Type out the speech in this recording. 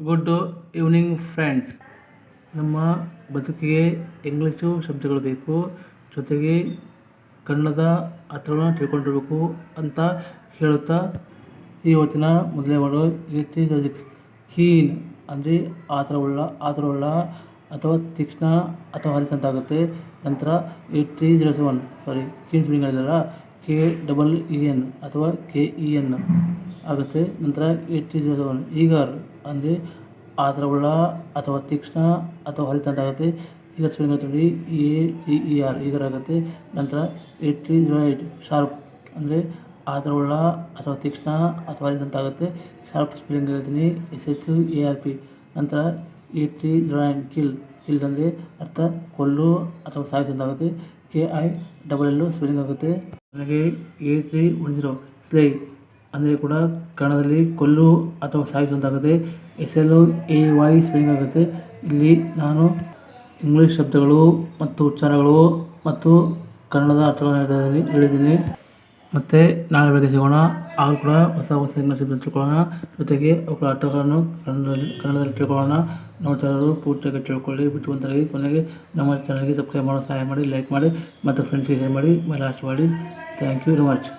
Good evening friends ನಮ್ಮ ಬದುಕಿಗೆ English ಶಬ್ದಗಳು ಬೇಕು, ಜೊತೆಗೆ ಕನ್ನಡದ ಅರ್ಥಗಳನ್ನ ತಿಳ್ಕೊಂಡಿರಬೇಕು ಅಂತ ಹೇಳುತ್ತಾ ಇವತ್ತಿನ ಮೊದಲನೇ ವರ್ಡು ಆ ಸಿಕ್ಸ್ ಕೀನ್ ಅಂದರೆ ಥರ ಉಳ್ಳ ಅಥವಾ ತೀಕ್ಷ್ಣ ಅಥವಾ ಹರಿಸಂತಾಗುತ್ತೆ ನಂತರ eight three zero seven sorry keen speeding ಹೇಳಿದಾರ K double E N ಅಥವಾ ಕೆ ಇ ಎನ್ ಆಗುತ್ತೆ. ನಂತರ ಎಟ್ ಇಸ್ ಜೀರೋ ಈಗಾರ್ ಅಂದರೆ ಅಂದರೆ ಉಳ್ಳ ಅಥವಾ ತೀಕ್ಷ್ಣ ಅಥವಾ ಹರಿತ ಅಂತ ಆಗುತ್ತೆ. ಈಗ ಸ್ಪೆಲ್ಲಿಂಗ್ ಹೇಳ್ತೀವಿ A T E R eager ಆಗುತ್ತೆ. ನಂತರ ಎಟ್ ಇಸ್ ರೈಟ್ ಶಾರ್ಪ್ ಅಂದರೆ ಆತುರವುಳ್ಳ ಅಥವಾ ತೀಕ್ಷ್ಣ ಅಥವಾ ಹರಿತ ಅಂತ ಆಗುತ್ತೆ. ಶಾರ್ಪ್ ಸ್ಪೆಲ್ಲಿಂಗ್ ಹೇಳ್ತೀನಿ. S H A R P ನಂತರ ಏಟ್ ತ್ರೀ ಜೀರೋ ಕಿಲ್ ಅಂದರೆ ಅರ್ಥ ಕೊಲ್ಲು ಅಥವಾ ಸಾಯಿಸು ಅಂತ ಆಗುತ್ತೆ K I double L spelling ಆಗುತ್ತೆ. ನನಗೆ A three one zero sly ಅಂದರೆ ಕೂಡ ಕನ್ನಡದಲ್ಲಿ ಕೊಲ್ಲು ಅಥವಾ ಸಾಯಿಸುವಂತಾಗುತ್ತೆ S L A Y spelling ಆಗುತ್ತೆ. ಇಲ್ಲಿ ನಾನು ಇಂಗ್ಲೀಷ್ ಶಬ್ದಗಳು ಮತ್ತು ಉಚ್ಚಾರಗಳು ಮತ್ತು ಕನ್ನಡದ ಅರ್ಥಗಳನ್ನು ಹೇಳಿದ್ದೀನಿ ಮತ್ತು ನಾಳೆ ಬೆಳಗ್ಗೆ ಸಿಗೋಣ. ಆಗ ಕೂಡ ಹೊಸ ಹೊಸ ಶಬ್ದ ತಿಳ್ಕೊಳ್ಳೋಣ ಜೊತೆಗೆ ಅವುಗಳ ಅರ್ಥಗಳನ್ನು ಕನ್ನಡದಲ್ಲಿ ಕನ್ನಡದಲ್ಲಿ ತಿಳ್ಕೊಳ್ಳೋಣ. ನೋಡ್ತಾ ಇರೋರು ಪೂರ್ತಿಯಾಗಿ ತಿಳ್ಕೊಳ್ಳಿ. ಬುದ್ಧಿವಂತರಾಗಿ ಕೊನೆಗೆ ನಮ್ಮ ಚಾನಲ್ಗೆ ಸಬ್ಸ್ಕ್ರೈಬ್ ಮಾಡೋ ಸಹಾಯ ಮಾಡಿ ಲೈಕ್ ಮಾಡಿ, ಮತ್ತು ಫ್ರೆಂಡ್ಸ್ಗೆ ಶೇರ್ ಮಾಡಿ ಮೈ ಮೇಲೆ ಮಾಡಿ ಥ್ಯಾಂಕ್ ಯು ವೆರಿ ಮಚ್